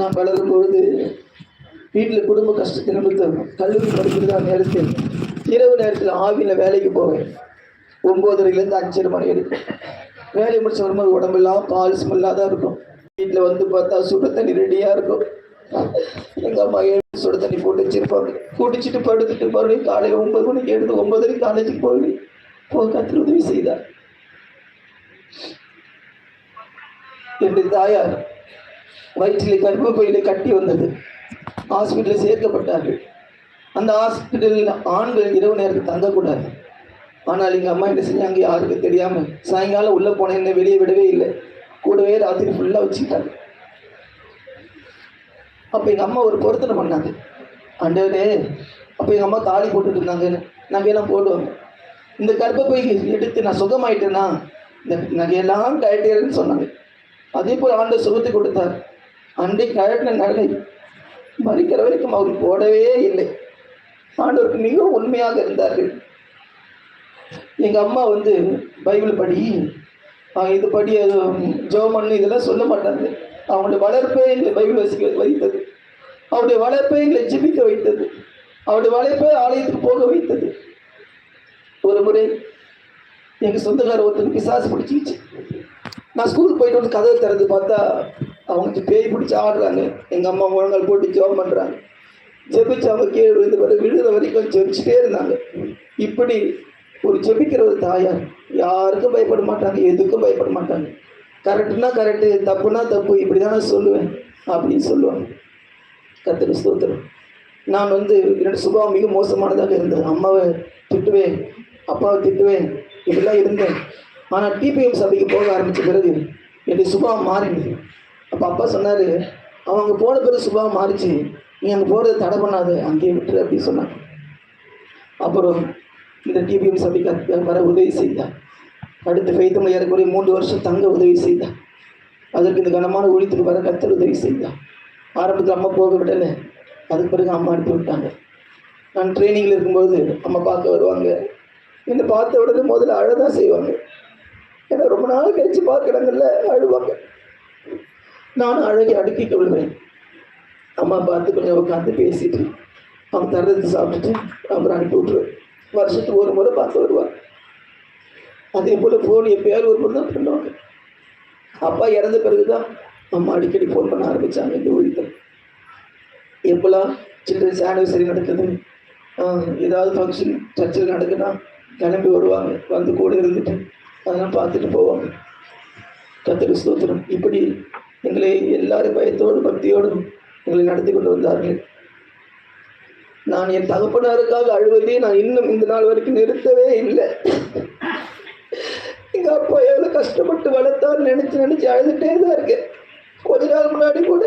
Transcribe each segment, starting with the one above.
நான் வளரும் பொழுது வீட்டில் குடும்ப கஷ்டத்தை நிமித்தம் கல்லூரி படிக்கிறதா நேரத்தில் இரவு நேரத்தில் ஆவியில் வேலைக்கு போவேன். ஒம்போதரைலேருந்து அஞ்சரை மணி வரைக்கும். வேலையை முடிச்ச வரும்போது உடம்பெல்லாம் பால் ஸ்மெல்லாக தான் இருக்கும். வீட்டில் வந்து பார்த்தா சுட தண்ணி ரெடியாக இருக்கும். எங்கள் அம்மா எழுந்து சுடு தண்ணி போட்டு வச்சிருப்பாங்க. குடிச்சிட்டு படுத்துட்டு மறுபடியும் காலையில் ஒன்பது மணிக்கு எழுந்து ஒன்பதரை காலேஜுக்கு போய் போக கற்று உதவி செய்தார். என்னுடைய தாயார் வயிற்றில் கர்ப்பப்பையில கட்டி வந்தது. ஹாஸ்பிட்டலில் சேர்க்கப்பட்டார்கள். அந்த ஹாஸ்பிட்டலில் ஆண்கள் இரவு நேரத்தில் தங்கக்கூடாது. ஆனால் எங்கள் அம்மா என்ன செஞ்சாங்க? யாருக்கும் தெரியாமல் சாயங்காலம் உள்ளே போனேன் என்ன வெளியே விடவே இல்லை. கூடவே ராத்திரி ஃபுல்லாக வச்சுக்கிட்டாங்க. அப்போ எங்கள் அம்மா ஒரு பொருத்தனை பண்ணாங்க. அண்டவரே அப்போ எங்கள் அம்மா தாலி போட்டுட்டு இருந்தாங்க நகையெல்லாம் போடுவாங்க. இந்த கர்ப்பப்பை எடுத்து நான் சுகமாயிட்டேன்னா இந்த நகையெல்லாம் கழட்டிடுன்னு சொன்னாங்க. அதே போல் ஆண்டு சுகத்தை கொடுத்தார். அன்றைக்கு கழட்டின நகை மறிக்கிற வரைக்கும் அவர் போடவே இல்லை. ஆண்டவருக்கு மிகவும் உண்மையாக இருந்தார்கள். எங்கள் அம்மா வந்து பைபிள் படி இது படி அது ஜோமன்னு இதெல்லாம் சொல்ல மாட்டாங்க. அவங்களுடைய வளர்ப்பே எங்களை பைபிள் வசிக்க வைத்தது. அவருடைய வளர்ப்பை எங்களை ஜிபிக்க வைத்தது. அவருடைய வளர்ப்பே ஆலயத்துக்கு போக வைத்தது. ஒரு முறை எங்கள் சொந்தக்கார ஒருத்தருக்கு பிசாசு பிடிச்சிச்சு நான் ஸ்கூலுக்கு போயிட்டு வந்து கதவை திறந்து பார்த்தா அவங்களுக்கு பேய் பிடிச்சி ஆடுறாங்க. எங்கள் அம்மா முழங்கால் போட்டு ஜெபம் பண்ணுறாங்க ஜெபிச்சு அவங்க கீழே விழுந்து வர விழுற வரைக்கும் ஜெபிச்சுட்டே இருந்தாங்க. இப்படி ஒரு ஜெபிக்கிற ஒரு தாயார். யாருக்கும் பயப்பட மாட்டாங்க எதுக்கும் பயப்பட மாட்டாங்க. கரெக்டுனா கரெக்டு தப்புனா தப்பு இப்படி தான் நான் சொல்லுவேன் அப்படின்னு சொல்லுவாங்க. கத்திர ஸ்தோத்திரம். நான் வந்து என்னோட சுபாவம் மிக மோசமானதாக இருந்தது. அம்மாவை திட்டுவேன் அப்பாவை திட்டுவேன் இப்படிலாம் இருந்தேன். ஆனால் டிபிஎம் சபைக்கு போக ஆரம்பித்த பிறகு என்னுடைய சுபாவம் மாறினது. அப்போ அப்பா சொன்னார் அவன் அங்கே போன பிறகு சுபாவம் மாறிச்சு. நீ அங்கே போகிறத தடை பண்ணாத அங்கேயே விட்டுரு அப்படின்னு சொன்னான். அப்புறம் இந்த டிபிஎம் சபைக்கு வர உதவி செய்தார். அடுத்து ஃபைத்தம் ஏறக்குறைய மூன்று வருஷம் தங்க உதவி செய்தார். அதற்கு இந்த கனமான ஒழித்துக்கு வர கத்தர் உதவி செய்தார். ஆரம்பத்தில் அம்மா போக விடலை. அதுக்கு பிறகு அம்மா அனுப்பி விட்டாங்க. நான் ட்ரைனிங்கில் இருக்கும்போது அம்மா பார்க்க வருவாங்க. என்னை பார்த்த உடனே முதல்ல அழதான் செய்வாங்க. ஏன்னா ரொம்ப நாள் கழிச்சு பார்க்குறாங்கல்ல அழுவாங்க. நானும் அழகி அடுக்கிக் கொள்வேன் அம்மா பார்த்து கொஞ்சம் உட்காந்து பேசிட்டு. அவங்க தர்றது சாப்பிட்டுட்டு அப்புறம் அனுப்பி விட்டுருவேன் வருஷத்துக்கு ஒரு முறை பார்த்து வருவார் அதே போல் ஃபோன் எப்பயாவது ஒரு முறை தான் பண்ணுவாங்க. அப்பா இறந்த பிறகு தான் அம்மா அடிக்கடி ஃபோன் பண்ண ஆரம்பித்தாங்க இந்த ஊழியத்தில் எப்போல்லாம் சில்ட்ரன்ஸ் ஆனிவர்சரி நடக்குது? ஏதாவது ஃபங்க்ஷன் சர்ச்சில் நடக்குன்னா கிளம்பி வருவாங்க. வந்து கூட இருந்துட்டு அதெல்லாம் பார்த்துட்டு போவாங்க. கத்திரி ஸ்தோத்திரம். இப்படி எங்களை எல்லாரும் பயத்தோடும் பக்தியோடும் எங்களை நடத்தி கொண்டு வந்தார்கள். நான் என் தகப்பனாருக்காக அழுவதே நான் இன்னும் இந்த நாள் வரைக்கும் நிறுத்தவே இல்லை. எங்க அப்பா எவ்வளவு கஷ்டப்பட்டு வளர்த்தான்னு நினைச்சு நினைச்சு அழுதுட்டே தான் இருக்கேன். கொஞ்ச நாள் முன்னாடி கூட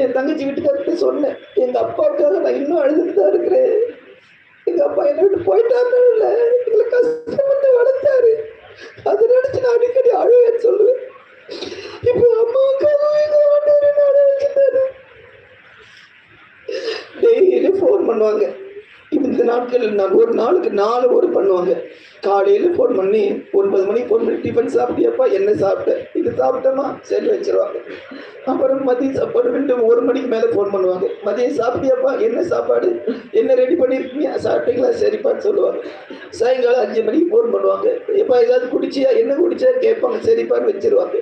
என் தங்கச்சி வீட்டுக்கார்ட்ட சொன்னேன் எங்க அப்பாவுக்காக நான் இன்னும் அழுதுட்டு தான் இருக்கிறேன். எங்க அப்பா என்னை விட்டு போயிட்டாரு இல்லை. எங்களை கஷ்டப்பட்டு வளர்த்தாரு. அதை நினைச்சு நான் அடிக்கடி அழுவேன்னு சொல்லுவேன். இப்போ அம்மாவுக்காக எங்க ஆண்டவரை நான் டெய்லி ஃபோன் பண்ணுவாங்க. இந்த நாட்கள் நான் ஒரு நாளுக்கு நாலு ஒரு பண்ணுவாங்க. காலையில் ஃபோன் பண்ணி ஒன்பது மணிக்கு ஃபோன் பண்ணி டிஃபன் சாப்பிட்டியாப்பா? என்ன சாப்பிட்டேன் இது சாப்பிட்டேமா? சரி வச்சுருவாங்க. அப்புறம் மதியம் சாப்பாடு ரெண்டு ஒரு மணிக்கு மேலே ஃபோன் பண்ணுவாங்க. மதியம் சாப்பிட்டியாப்பா? என்ன சாப்பாடு? என்ன ரெடி பண்ணியிருக்கீங்க சாப்பிட்டீங்களா? சரிப்பான்னு சொல்லுவாங்க. சாயங்காலம் அஞ்சு மணிக்கு ஃபோன் பண்ணுவாங்க. எப்பா ஏதாவது குடிச்சியா? என்ன குடிச்சா கேட்பாங்க. சரிப்பான்னு வச்சிருவாங்க.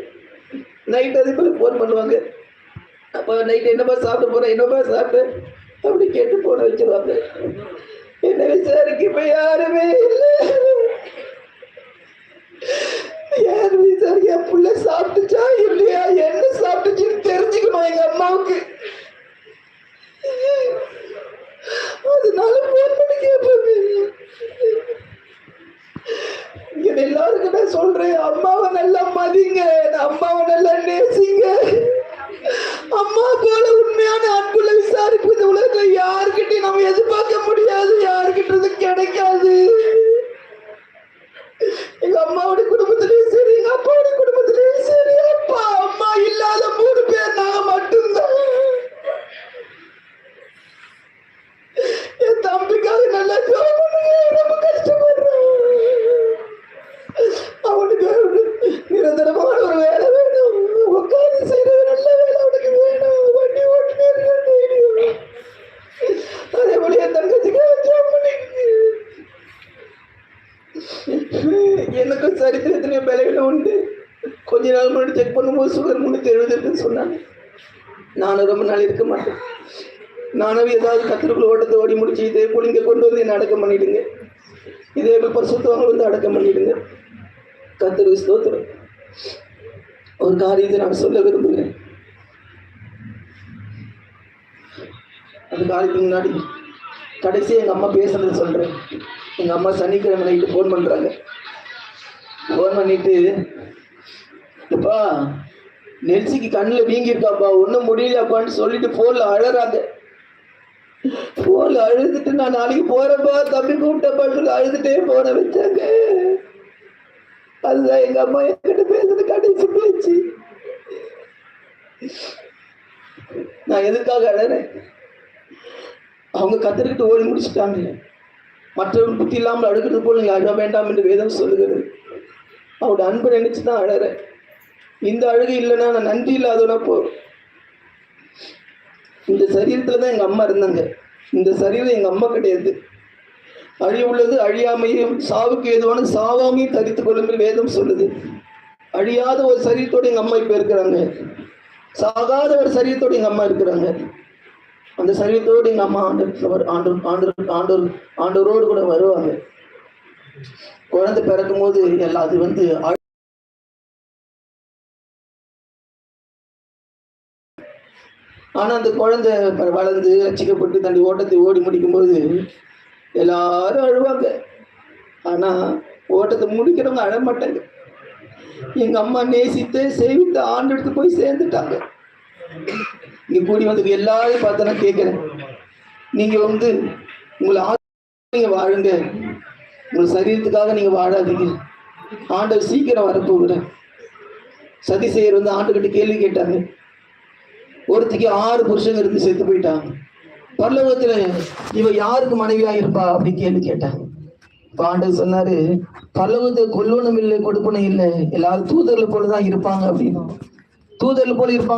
நைட் அதே மாதிரி ஃபோன் பண்ணுவாங்க. அப்போ நைட் என்னப்பா சாப்பிட போகிறேன் என்னப்பா சாப்பிட்டேன்? அப்படி கேட்டு போன வச்சிருவாங்க. என்ன விசாரிக்க இப்போ யாருமே இல்லை. எனக்கும் சரித்திரத்திலேயே பலவீனம் உண்டு. கொஞ்ச நாள் முன்னாடி செக் பண்ணும்போது சுகர் முன்னூற்றி எழுபது இருக்குன்னு சொன்னாங்க. நானும் ரொம்ப நாள் இருக்க மாட்டேன். நானும் ஏதாவது கத்திரிக்குள் ஓட்டத்தை ஓடி முடிச்சு இதே போல் இங்கே கொண்டு வந்து என்னை அடக்கம் பண்ணிவிடுங்க இதே போல் பரிசுத்தவங்க வந்து அடக்கம் பண்ணிவிடுங்க கத்திரி ஸ்தோத்திரம். ஒரு காரியத்தை நான் சொல்ல விரும்புகிறேன். அந்த காரியத்துக்கு முன்னாடி கடைசி எங்கள் அம்மா பேசுனது சொல்கிறேன் எங்கள் அம்மா சனிக்கிழமை நைட்டு ஃபோன் பண்ணுறாங்க ஃபோன் பண்ணிட்டு எப்பா நெல்சிக்கு கண்ணில் வீங்கியிருக்காப்பா ஒன்றும் முடியலப்பான்னு சொல்லிட்டு ஃபோனில் அழறாங்க. ஃபோனில் அழுதுட்டு நான் நாளைக்கு போகிறப்பா தம்பி கூப்பிட்டப்பா சொல்லி அழுதுட்டே போன வச்சாங்க. அதுதான் எங்கள் அம்மா என்கிட்ட பேசுறது கடைசி பேச்சு. நான் எதுக்காக அழறேன்? அவங்க கத்திரிக்கிட்டு ஓடி முடிச்சுட்டாங்க. மற்றவர்கள் புத்தி இல்லாமல் அழுகிறது போல் நீங்கள் அழ வேண்டாம் என்று வேதம் சொல்லுகிறது. அவரோட அன்பை நினைச்சு தான் அழறேன். இந்த அழுகை இல்லைன்னா நான் நன்றி இல்லாதவனா போ. இந்த சரீரத்தில் தான் எங்கள் அம்மா இருந்தாங்க. இந்த சரீரம் எங்கள் அம்மா கிடையாது. அழிய உள்ளது அழியாமையும் சாவுக்கு ஏதுவான சாவாமையும் தரித்து கொள்ளும் வேதம் சொல்லுது. அழியாத ஒரு சரீரத்தோடு எங்கள் அம்மா இப்போ இருக்கிறாங்க. சாகாத ஒரு சரீரத்தோடு எங்கள் அம்மா இருக்கிறாங்க. அந்த சரீரத்தோடு எங்கள் அம்மா ஆண்டு ஆண்டு ஆண்டு ஆண்டோர் ஆண்டோரோடு கூட வருவாங்க. குழந்தை பிறக்கும் போது எல்லாம் அது வந்து ஆனால் ஆனா அந்த குழந்தை வளர்ந்து ரசிக்கப்பட்டு தன்னுடைய ஓட்டத்தை ஓடி முடிக்கும்போது எல்லாரும் அழுவாங்க. ஆனா ஓட்டத்தை முடிக்கிறவங்க அழமாட்டாங்க. எங்க அம்மா நேசித்து சேவித்து ஆண்டெடுத்து போய் சேர்ந்துட்டாங்க. இங்க கூடி வந்து எல்லாரும் பார்த்து நான் கேட்கிறேன் நீங்க வந்து உங்களை ஆ- வாழுங்க. உங்கள் சரீரத்துக்காக நீங்க வாழாதீங்க. ஆண்டவர் சீக்கிரம் வரப்போகிற சதிசெயர் வந்து ஆண்டுகிட்ட கேள்வி கேட்டாங்க ஒருத்திக்கு ஆறு புருஷங்க இருந்து செத்து போயிட்டாங்க. பல்லவத்துல இவ யாருக்கு மனைவியா இருப்பா அப்படின்னு கேள்வி கேட்டாங்க. பாண்டவர் ஆண்டவர் சொன்னாரு பரலோகத்தை கொல்லணும் இல்லை கொடுப்பனும் இல்லை. எல்லாரும் தூதர்ல போலதான் இருப்பாங்க அப்படின்னு. தூதர்ல போல இருப்பாங்க.